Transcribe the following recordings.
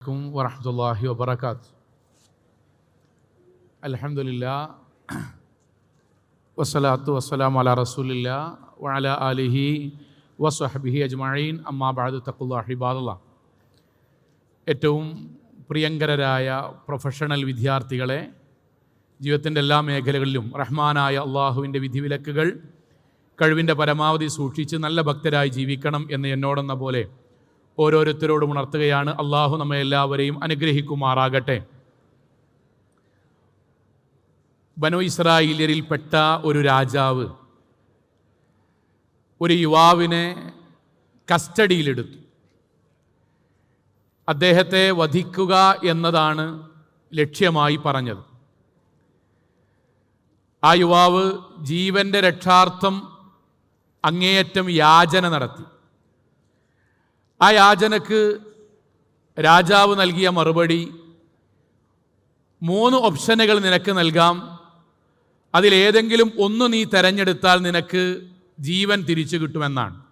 അലൈക്കും വാഹമുല്ലാഹി വബർക്കാത്ത് അലഹമില്ല വസ്സലാത്തു വസ്സലാം അല റസൂലില്ല വഅല അലിഹി വസ്ഹബിഹി അജ്മീൻ അമ്മാബാദ് തക്കുല്ലാഹിബാദുള്ള ഏറ്റവും പ്രിയങ്കരരായ പ്രൊഫഷണൽ വിദ്യാർത്ഥികളെ ജീവിതത്തിന്റെ എല്ലാ മേഖലകളിലും റഹ്മാനായ അള്ളാഹുവിന്റെ വിധിവിലക്കുകൾ കഴിവിന്റെ പരമാവധി സൂക്ഷിച്ച് നല്ല ഭക്തരായി ജീവിക്കണം എന്ന് എന്നോടെന്ന പോലെ ഓരോരുത്തരോടും ഉണർത്തുകയാണ്. അള്ളാഹു നമ്മെ എല്ലാവരെയും അനുഗ്രഹിക്കുമാറാകട്ടെ. ബനു ഇസ്രായേലിയരിൽപ്പെട്ട ഒരു രാജാവ് ഒരു യുവാവിനെ കസ്റ്റഡിയിലെടുത്തു. അദ്ദേഹത്തെ വധിക്കുക എന്നതാണ് ലക്ഷ്യമായി പറഞ്ഞത്. ആ യുവാവ് ജീവന്റെ രക്ഷാർത്ഥം അങ്ങേയറ്റം യാചന നടത്തി. ആ യാചനക്ക് രാജാവ് നൽകിയ മറുപടി മൂന്ന് ഓപ്ഷനുകൾ നിനക്ക് നൽകാം. അതിലേതെങ്കിലും ഒന്ന് നീ തെരഞ്ഞെടുത്താൽ നിനക്ക് ജീവൻ തിരിച്ചു കിട്ടുമെന്നാണ്.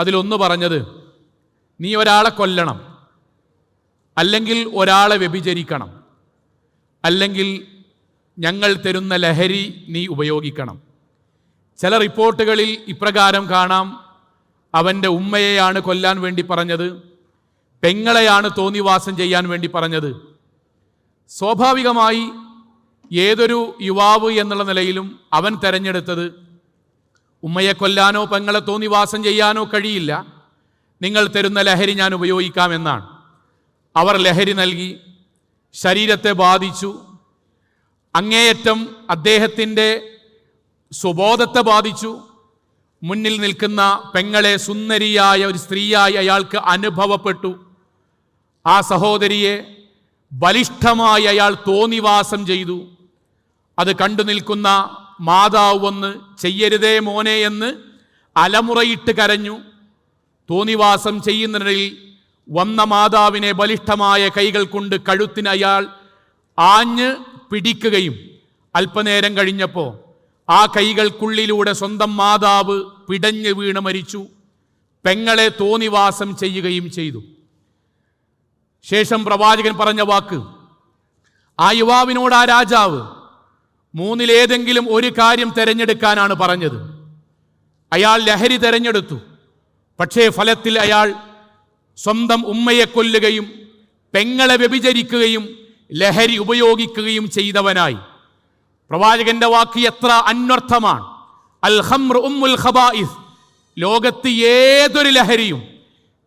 അതിലൊന്ന് പറഞ്ഞത് നീ ഒരാളെ കൊല്ലണം അല്ലെങ്കിൽ ഒരാളെ വ്യഭിചരിക്കണം അല്ലെങ്കിൽ ഞങ്ങൾ തരുന്ന ലഹരി നീ ഉപയോഗിക്കണം. ചില റിപ്പോർട്ടുകളിൽ ഇപ്രകാരം കാണാം അവന്റെ ഉമ്മയെയാണ് കൊല്ലാൻ വേണ്ടി പറഞ്ഞത്. പെങ്ങളെയാണ് തോന്നിവാസം ചെയ്യാൻ വേണ്ടി പറഞ്ഞത്. സ്വാഭാവികമായി ഏതൊരു യുവാവ് എന്നുള്ള നിലയിലും അവൻ തെരഞ്ഞെടുത്തത് ഉമ്മയെ കൊല്ലാനോ പെങ്ങളെ തോന്നിവാസം ചെയ്യാനോ കഴിയില്ല. നിങ്ങൾ തരുന്ന ലഹരി ഞാൻ ഉപയോഗിക്കാം എന്നാണ്. അവർ ലഹരി നൽകി ശരീരത്തെ ബാധിച്ചു. അങ്ങേയറ്റം അദ്ദേഹത്തിന്റെ സുബോധത്തെ ബാധിച്ചു. മുന്നിൽ നിൽക്കുന്ന പെങ്ങളെ സുന്ദരിയായ ഒരു സ്ത്രീയായി അയാൾക്ക് അനുഭവപ്പെട്ടു. ആ സഹോദരിയെ ബലിഷ്ഠമായി അയാൾ തോന്നിവാസം ചെയ്തു. അത് കണ്ടു നിൽക്കുന്ന മാതാവ് വന്ന് ചെയ്യരുതേ മോനെ എന്ന് അലമുറയിട്ട് കരഞ്ഞു. തോന്നിവാസം ചെയ്യുന്നതിനിടയിൽ വന്ന മാതാവിനെ ബലിഷ്ഠമായ കൈകൾ കൊണ്ട് കഴുത്തിന് അയാൾ ആഞ്ഞ് പിടിക്കുകയും അല്പനേരം കഴിഞ്ഞപ്പോൾ ആ കൈകൾക്കുള്ളിലൂടെ സ്വന്തം മാതാവ് പിടഞ്ഞു വീണ് മരിച്ചു. പെങ്ങളെ തോന്നിവാസം ചെയ്യുകയും ചെയ്തു. ശേഷം പ്രവാചകൻ പറഞ്ഞ വാക്ക് ആ യുവാവിനോട് ആ രാജാവ് മൂന്നിലേതെങ്കിലും ഒരു കാര്യം തിരഞ്ഞെടുക്കാനാണ് പറഞ്ഞത്. അയാൾ ലഹരി തിരഞ്ഞെടുത്തു. പക്ഷേ ഫലത്തിൽ അയാൾ സ്വന്തം ഉമ്മയെ കൊല്ലുകയും പെങ്ങളെ വ്യഭിചരിക്കുകയും ലഹരി ഉപയോഗിക്കുകയും ചെയ്തവനായി. പ്രവാചകന്റെ വാക്ക് എത്ര അന്വർത്ഥമാണ്. അൽ ഉമ്മുൽ ഖബായിസ് ലോകത്ത് ഏതൊരു ലഹരിയും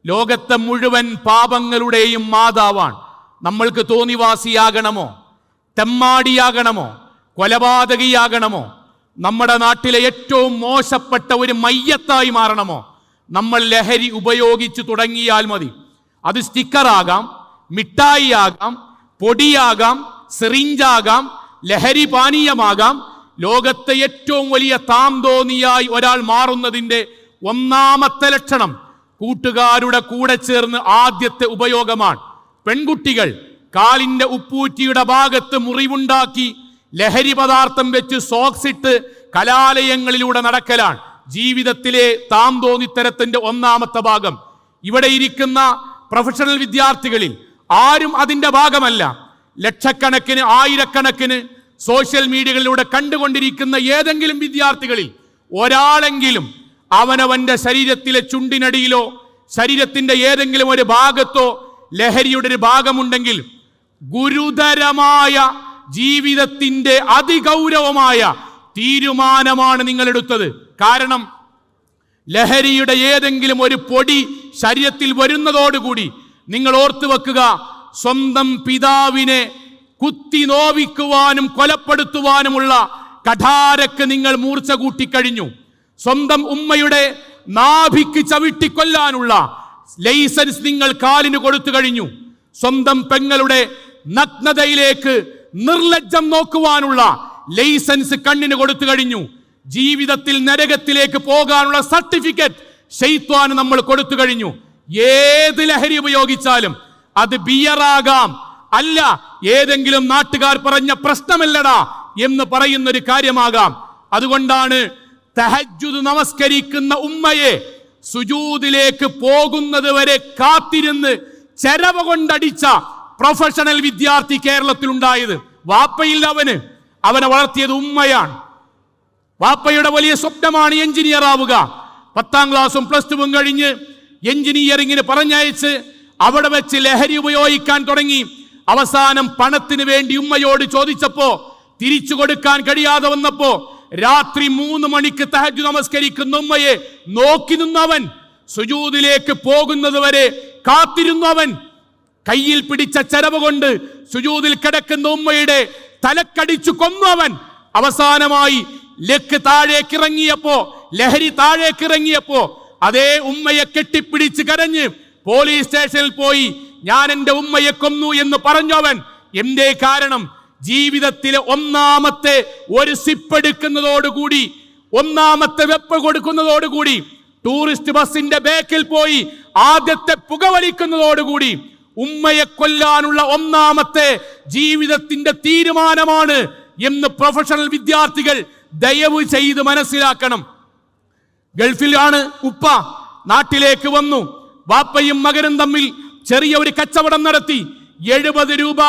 ലോകത്തെ മുഴുവൻ പാപങ്ങളുടെയും മാതാവാണ്. നമ്മൾക്ക് തോന്നിവാസിയാകണമോ? തെമ്മാടിയാകണമോ? കൊലപാതകിയാകണമോ? നമ്മുടെ നാട്ടിലെ ഏറ്റവും മോശപ്പെട്ട ഒരു മയ്യത്തായി മാറണമോ? നമ്മൾ ലഹരി ഉപയോഗിച്ചു തുടങ്ങിയാൽ മതി. അത് സ്റ്റിക്കറാകാം മിഠായി ആകാം പൊടിയാകാം സിറിഞ്ചാകാം ലഹരി പാനീയമാകാം ലോകത്തെ ഏറ്റവും വലിയ താന്തോന്നിയായി ഒരാൾ മാറുന്നതിന്റെ ഒന്നാമത്തെ ലക്ഷണം കൂട്ടുകാരുടെ കൂടെ ചേർന്ന് ആദ്യത്തെ ഉപയോഗമാണ്. പെൺകുട്ടികൾ കാലിന്റെ ഉപ്പൂറ്റിയുടെ ഭാഗത്ത് മുറിവുണ്ടാക്കി ലഹരി പദാർത്ഥം വെച്ച് സോക്സ് ഇട്ട് കലാലയങ്ങളിലൂടെ നടക്കലാണ്. ജീവിതത്തിലെ താന്തോന്നിത്തരത്തിന്റെ ഒന്നാമത്തെ ഭാഗം. ഇവിടെ ഇരിക്കുന്ന പ്രൊഫഷണൽ വിദ്യാർത്ഥികളിൽ ആരും അതിന്റെ ഭാഗമല്ല. ലക്ഷക്കണക്കിന് ആയിരക്കണക്കിന് സോഷ്യൽ മീഡിയകളിലൂടെ കണ്ടുകൊണ്ടിരിക്കുന്ന ഏതെങ്കിലും വിദ്യാർത്ഥികളിൽ ഒരാളെങ്കിലും അവനവന്റെ ശരീരത്തിലെ ചുണ്ടിനടിയിലോ ശരീരത്തിന്റെ ഏതെങ്കിലും ഒരു ഭാഗത്തോ ലഹരിയുടെ ഒരു ഭാഗമുണ്ടെങ്കിൽ ഗുരുതരമായ ജീവിതത്തിന്റെ അതിഗൗരവമായ തീരുമാനമാണ് നിങ്ങൾ എടുത്തത് കാരണം ലഹരിയുടെ ഏതെങ്കിലും ഒരു പൊടി ശരീരത്തിൽ വരുന്നതോടുകൂടി നിങ്ങൾ ഓർത്തു വെക്കുക സ്വന്തം പിതാവിനെ കുത്തി നോവിക്കുവാനും കൊലപ്പെടുത്തുവാനുമുള്ള കഠാരക്ക് നിങ്ങൾ മൂർച്ച കൂട്ടിക്കഴിഞ്ഞു. സ്വന്തം ഉമ്മയുടെ നാഭിക്ക് ചവിട്ടിക്കൊല്ലാനുള്ള ലൈസൻസ് നിങ്ങൾ കാലിന് കൊടുത്തു കഴിഞ്ഞു. സ്വന്തം പെങ്ങളുടെ നഗ്നതയിലേക്ക് നിർലജ്ജം നോക്കുവാനുള്ള ലൈസൻസ് കണ്ണിന് കൊടുത്തു കഴിഞ്ഞു. ജീവിതത്തിൽ നരകത്തിലേക്ക് പോകാനുള്ള സർട്ടിഫിക്കറ്റ് ഷെയ്ത്വാന് നമ്മൾ കൊടുത്തു കഴിഞ്ഞു. ഏത് ലഹരി ഉപയോഗിച്ചാലും അത് ബിയറാകാം. അല്ല ഏതെങ്കിലും നാട്ടുകാർ പറഞ്ഞ പ്രശ്നമല്ലടാ എന്ന് പറയുന്ന ഒരു കാര്യമാകാം. അതുകൊണ്ടാണ് തഹജുദ് നമസ്കരിക്കുന്ന ഉമ്മയെ സുജൂദിലേക്ക് പോകുന്നത് വരെ കാത്തിരുന്ന് ചെരവ കൊണ്ടടിച്ച പ്രൊഫഷണൽ വിദ്യാർത്ഥി കേരളത്തിൽ ഉണ്ടായത് വാപ്പയില്ല അവന്. അവനെ വളർത്തിയത് ഉമ്മയാണ്. വാപ്പയുടെ വലിയ സ്വപ്നമാണ് എഞ്ചിനീയർ ആവുക. പത്താം ക്ലാസ്സും പ്ലസ് ടുവും കഴിഞ്ഞ് എഞ്ചിനീയറിങ്ങിന് പറഞ്ഞയച്ച് അവിടെ വെച്ച് ലഹരി ഉപയോഗിക്കാൻ തുടങ്ങി. അവസാനം പണത്തിന് വേണ്ടി ഉമ്മയോട് ചോദിച്ചപ്പോ തിരിച്ചു കൊടുക്കാൻ കഴിയാതെ വന്നപ്പോ രാത്രി മൂന്ന് മണിക്ക് തഹജ് നമസ്കരിക്കുന്ന ഉമ്മയെ നോക്കി നിന്നവൻ സുജൂദിലേക്ക് പോകുന്നത് വരെ അവൻ. കയ്യിൽ പിടിച്ച ചെലവ് കൊണ്ട് സുജൂദിൽ കിടക്കുന്ന ഉമ്മയുടെ തലക്കടിച്ചു അവൻ. അവസാനമായി ലക്ക് താഴേക്കിറങ്ങിയപ്പോ ലഹരി താഴേക്കിറങ്ങിയപ്പോ അതേ ഉമ്മയെ കെട്ടിപ്പിടിച്ച് കരഞ്ഞ് പോലീസ് സ്റ്റേഷനിൽ പോയി ഞാൻ എന്റെ ഉമ്മയെ കൊന്നു എന്ന് പറഞ്ഞവൻ എന്തേ കാരണം? ജീവിതത്തിലെ ഒന്നാമത്തെ ഒരു സിപ്പ് എടുക്കുന്നതോടുകൂടി ഒന്നാമത്തെ വെപ്പ് കൊടുക്കുന്നതോടുകൂടി ടൂറിസ്റ്റ് ബസിന്റെ ബേക്കിൽ പോയി ആദ്യത്തെ പുകവലിക്കുന്നതോടുകൂടി ഉമ്മയെ കൊല്ലാനുള്ള ഒന്നാമത്തെ ജീവിതത്തിന്റെ തീരുമാനമാണ് എന്ന് പ്രൊഫഷണൽ വിദ്യാർത്ഥികൾ ദയവ് ചെയ്ത് മനസ്സിലാക്കണം. ഗൾഫിലാണ് ഉപ്പ നാട്ടിലേക്ക് വന്നു. വാപ്പയും മകനും തമ്മിൽ ചെറിയ ഒരു കച്ചവടം നടത്തി. എഴുപത് രൂപ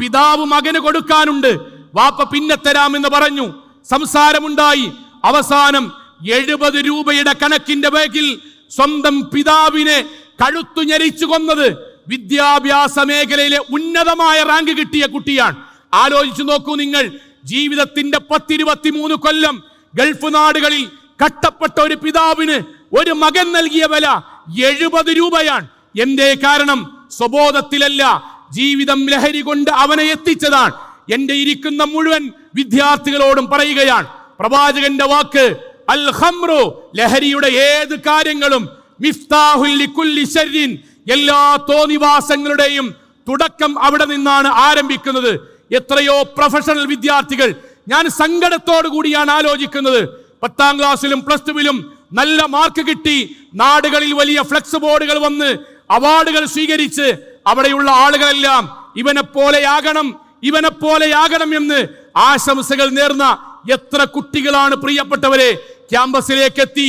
പിതാവ് മകന് കൊടുക്കാനുണ്ട്. വാപ്പ പിന്നെ തരാമെന്ന് പറഞ്ഞു. സംസാരമുണ്ടായി. അവസാനം എഴുപത് രൂപയുടെ കണക്കിന്റെ ബാഗിൽ സ്വന്തം പിതാവിനെ കഴുത്തു ഞെരിച്ചു കൊന്നത് വിദ്യാഭ്യാസ മേഖലയിലെ ഉന്നതമായ റാങ്ക് കിട്ടിയ കുട്ടിയാണ്. ആലോചിച്ചു നോക്കൂ നിങ്ങൾ. ജീവിതത്തിന്റെ പത്തിരുപത്തിമൂന്ന് കൊല്ലം ഗൾഫ് നാടുകളിൽ കട്ടപ്പെട്ട ഒരു പിതാവിന് ഒരു മകൻ നൽകിയ വില എഴുപത് രൂപയാണ്. എന്തേ കാരണം? സ്വബോധത്തിലല്ല. ജീവിതം ലഹരി കൊണ്ട് അവനെ എത്തിച്ചതാണ്. എന്റെ ഇരിക്കുന്ന മുഴുവൻ വിദ്യാർത്ഥികളോടും പറയുകയാണ്. പ്രവാചകന്റെ വാക്ക് അൽ ലഹരിയുടെ ഏത് കാര്യങ്ങളും എല്ലാ തോന്നിവാസങ്ങളുടെയും തുടക്കം അവിടെ നിന്നാണ് ആരംഭിക്കുന്നത്. എത്രയോ പ്രൊഫഷണൽ വിദ്യാർത്ഥികൾ ഞാൻ സങ്കടത്തോടു കൂടിയാണ് ആലോചിക്കുന്നത്. പത്താം ക്ലാസ്സിലും പ്ലസ് ടുവിലും നല്ല മാർക്ക് കിട്ടി. നാടുകളിൽ വലിയ ഫ്ലെക്സ് ബോർഡുകൾ വന്ന് അവാർഡുകൾ സ്വീകരിച്ച് അവിടെയുള്ള ആളുകളെല്ലാം ഇവനെ പോലെയാകണം ഇവനെ പോലെയാകണം എന്ന് ആശംസകൾ നേർന്ന എത്ര കുട്ടികളാണ് പ്രിയപ്പെട്ടവരെ. ക്യാമ്പസിലേക്ക് എത്തി.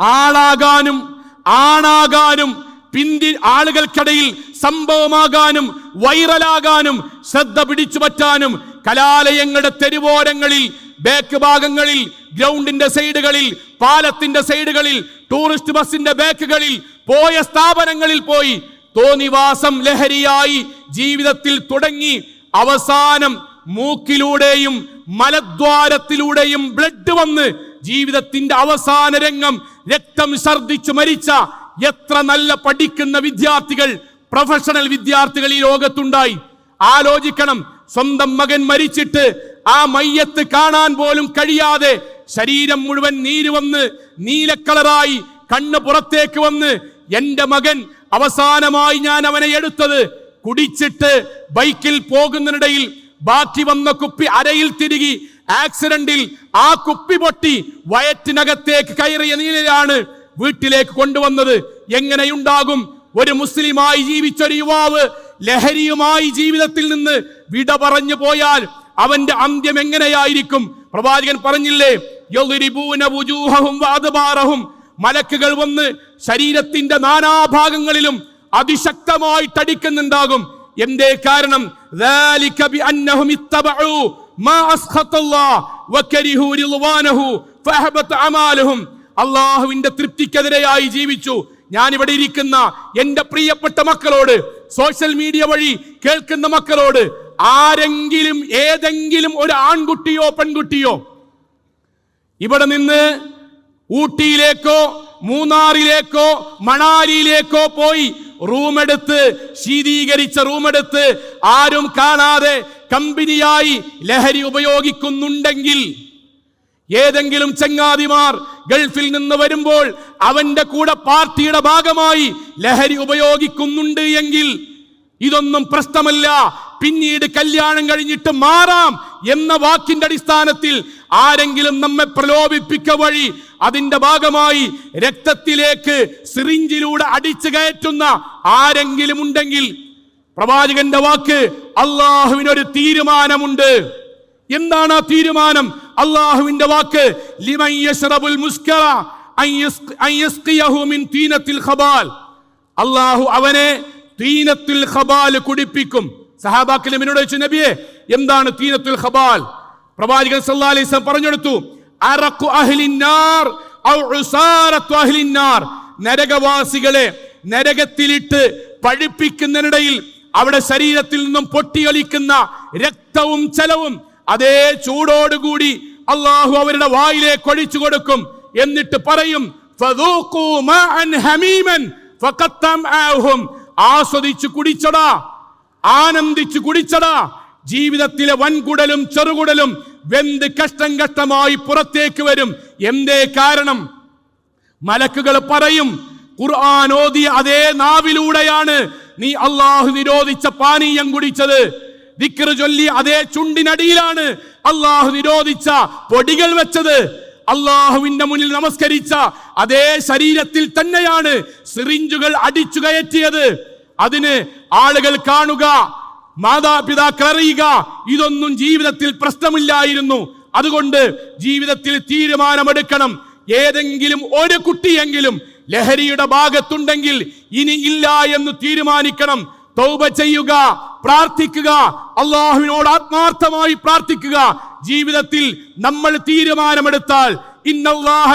ആളാകാനും ആണാകാനും പിന്തി ആളുകൾക്കിടയിൽ സംഭവമാകാനും വൈറലാകാനും ശ്രദ്ധ പിടിച്ചു പറ്റാനും കലാലയങ്ങളുടെ തെരുവോരങ്ങളിൽ ബാക്ക് ഭാഗങ്ങളിൽ ഗ്രൗണ്ടിന്റെ സൈഡുകളിൽ പാലത്തിന്റെ സൈഡുകളിൽ ടൂറിസ്റ്റ് ബസിന്റെ ബാക്കുകളിൽ പോയ സ്ഥാപനങ്ങളിൽ പോയി തോന്നിവാസം ലഹരിയായി ജീവിതത്തിൽ തുടങ്ങി അവസാനം മൂക്കിലൂടെയും മലദ്വാരത്തിലൂടെയും ബ്ലഡ് വന്ന് ജീവിതത്തിന്റെ അവസാന രംഗം രക്തം ഛർദിച്ചു മരിച്ച എത്ര നല്ല പഠിക്കുന്ന വിദ്യാർത്ഥികൾ പ്രൊഫഷണൽ വിദ്യാർത്ഥികൾ ഈ ലോകത്തുണ്ടായി. ആലോചിക്കണം സ്വന്തം മകൻ മരിച്ചിട്ട് ആ മയ്യത്ത് കാണാൻ പോലും കഴിയാതെ ശരീരം മുഴുവൻ നീര് വന്ന് നീലക്കളറായി കണ്ണ് പുറത്തേക്ക് വന്ന് എന്റെ മകൻ അവസാനമായി ഞാൻ അവനെ എടുത്തത് കുടിച്ചിട്ട് ബൈക്കിൽ പോകുന്നതിനിടയിൽ ബാക്കി വന്ന കുപ്പി അരയിൽ തിരികി ആക്സിഡന്റിൽ ആ കുപ്പി പൊട്ടി വയറ്റിനകത്തേക്ക് കയറിയ നീലയാണ് വീട്ടിലേക്ക് കൊണ്ടുവന്നത്. എങ്ങനെയുണ്ടാകും? ഒരു മുസ്ലിമായി ജീവിച്ച ഒരു യുവാവ് ലഹരിയുമായി ജീവിതത്തിൽ നിന്ന് വിട പറഞ്ഞു പോയാൽ അവന്റെ അന്ത്യം എങ്ങനെയായിരിക്കും? പ്രവാചകൻ പറഞ്ഞില്ലേ മലക്കുകൾ വന്ന് ശരീരത്തിന്റെ നാനാഭാഗങ്ങളിലും അതിശക്തമായി തടിക്കുന്നുണ്ടാകും എന്തേ കാരണം? അള്ളാഹുവിന്റെ തൃപ്തിക്കെതിരെയായി ജീവിച്ചു. ഞാൻ ഇവിടെ ഇരിക്കുന്ന എന്റെ പ്രിയപ്പെട്ട മക്കളോട് സോഷ്യൽ മീഡിയ വഴി കേൾക്കുന്ന മക്കളോട് ആരെങ്കിലും ഏതെങ്കിലും ഒരു ആൺകുട്ടിയോ പെൺകുട്ടിയോ ഇവിടെ നിന്ന് ഊട്ടിയിലേക്കോ മൂന്നാറിലേക്കോ മണാലിയിലേക്കോ പോയി റൂമെടുത്ത് ശീതീകരിച്ച റൂമെടുത്ത് ആരും കാണാതെ കമ്പനിയായി ലഹരി ഉപയോഗിക്കുന്നുണ്ടെങ്കിൽ ഏതെങ്കിലും ചങ്ങാതിമാർ ഗൾഫിൽ നിന്ന് വരുമ്പോൾ അവന്റെ കൂടെ പാർട്ടിയുടെ ഭാഗമായി ലഹരി ഉപയോഗിക്കുന്നുണ്ട് എങ്കിൽ ഇതൊന്നും പ്രശ്നമല്ല. പിന്നീട് കല്യാണം കഴിഞ്ഞിട്ട് മാറാം എന്ന വാക്കിന്റെ അടിസ്ഥാനത്തിൽ ആരെങ്കിലും നമ്മെ പ്രലോഭിപ്പിക്ക വഴി അതിന്റെ ഭാഗമായി രക്തത്തിലേക്ക് സിറിഞ്ചിലൂടെ അടിച്ചു കയറ്റുന്ന ആരെങ്കിലും ഉണ്ടെങ്കിൽ പ്രവാചകന്റെ വാക്ക് അള്ളാഹുവിനൊരു തീരുമാനമുണ്ട്. എന്താണ് ആ തീരുമാനം? അള്ളാഹുവിന്റെ വാക്ക് അള്ളാഹു അവനെ തീനത്തുൽ ഖബാൽ കുടിപ്പിക്കും. സഹാബാക്കൾ എന്നോട് ചോദിച്ചു നബിയെ എന്താണ് തീനത്തുൽ ഖബാൽ? പ്രവാചകൻ അലൈഹി വസല്ലം പറഞ്ഞെടുത്തു അറഖു അഹ്ലിന്നാർ അഹ്ലിന്നാർ നരകവാസികളെ നരകത്തിലിട്ട് പഴിപ്പിക്കുന്നതിനിടയിൽ അവിടെ ശരീരത്തിൽ നിന്നും പൊട്ടിയൊലിക്കുന്ന രക്തവും ചലവും അതേ ചൂടോടുകൂടി അള്ളാഹു അവരുടെ വായിലേക്ക് ഒഴിച്ചു കൊടുക്കും എന്നിട്ട് പറയും. ആസ്വദിച്ചു കുടിച്ചടാ. ആനന്ദിച്ചു കുടിച്ചടാ. ജീവിതത്തിലെ വൻകുടലും ചെറുകുടലും വെന്ത് കഷ്ടം കഷ്ടമായി പുറത്തേക്ക് വരും. എന്തേ കാരണം? മലക്കുകൾ പറയും ഖുർആൻ ഓതിയ അതേ നാവിലൂടെയാണ് നീ അള്ളാഹു നിരോധിച്ച പാനീയം കുടിച്ചത്. ദിക്ർ ചൊല്ലി അതേ ചുണ്ടിനടിയിലാണ് അള്ളാഹു നിരോധിച്ച പൊടികൾ വെച്ചത്. അള്ളാഹുവിന്റെ മുന്നിൽ നമസ്കരിച്ച അതേ ശരീരത്തിൽ തന്നെയാണ് സിറിഞ്ചുകൾ അടിച്ചു കയറ്റിയത്. അതിന് ആളുകൾ കാണുക മാതാപിതാക്കൾ അറിയുക. ഇതൊന്നും ജീവിതത്തിൽ പ്രശ്നമില്ലായിരുന്നു. അതുകൊണ്ട് ജീവിതത്തിൽ തീരുമാനമെടുക്കണം. ഏതെങ്കിലും ഒരു കുട്ടിയെങ്കിലും ലഹരിയുടെ ഭാഗത്തുണ്ടെങ്കിൽ ഇനി ഇല്ല എന്ന് തീരുമാനിക്കണം. തൗബ ചെയ്യുക പ്രാർത്ഥിക്കുക അള്ളാഹുവിനോട് ആത്മാർത്ഥമായി പ്രാർത്ഥിക്കുക. ജീവിതത്തിൽ നമ്മൾ തീരുമാനമെടുത്താൽ ഇന്നല്ലാഹ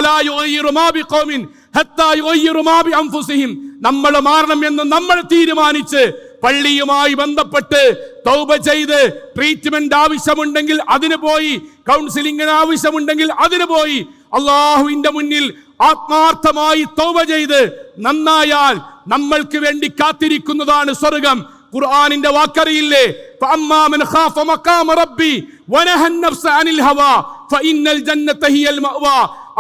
നമ്മൾ മാറണം എന്ന് നമ്മൾ തീരുമാനിച്ച് പള്ളിയുമായി ബന്ധപ്പെട്ട് തൗപ ചെയ്ത് ട്രീറ്റ്മെന്റ് ആവശ്യമുണ്ടെങ്കിൽ അതിന് പോയി കൗൺസിലിംഗിന് ആവശ്യമുണ്ടെങ്കിൽ അതിന് പോയി. അള്ളാഹുവിന്റെ മുന്നിൽ ആത്മാർത്ഥമായി തൗപ ചെയ്ത് നന്നായാൽ നമ്മൾക്ക് വേണ്ടി കാത്തിരിക്കുന്നതാണ് സ്വർഗം. ഖുർആാനിന്റെ വാക്കറിയില്ലേ?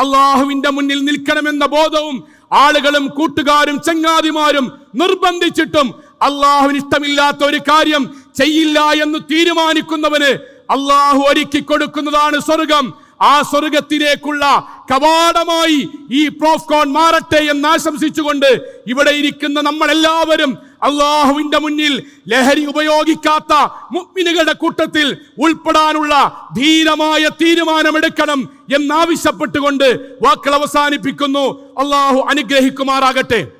അള്ളാഹുവിന്റെ മുന്നിൽ നിൽക്കണമെന്ന ബോധവും ആളുകളും കൂട്ടുകാരും ചങ്ങാതിമാരും നിർബന്ധിച്ചിട്ടും അള്ളാഹുവിന് ഇഷ്ടമില്ലാത്ത ഒരു കാര്യം ചെയ്യില്ല എന്ന് തീരുമാനിക്കുന്നവന് അള്ളാഹു ഒരുക്കി കൊടുക്കുന്നതാണ് സ്വർഗം. ആ സ്വർഗത്തിലേക്കുള്ള കവാടമായി ഈ പ്രോഫ്കോൺ മാറട്ടെ എന്ന് ആശംസിച്ചുകൊണ്ട് ഇവിടെ ഇരിക്കുന്ന നമ്മൾ എല്ലാവരും അള്ളാഹുവിന്റെ മുന്നിൽ ലഹരി ഉപയോഗിക്കാത്ത മുഗ്മിനുകളുടെ കൂട്ടത്തിൽ ഉൾപ്പെടാനുള്ള ധീരമായ തീരുമാനമെടുക്കണം എന്നാവശ്യപ്പെട്ടുകൊണ്ട് വാക്കുകൾ അവസാനിപ്പിക്കുന്നു. അള്ളാഹു അനുഗ്രഹിക്കുമാറാകട്ടെ.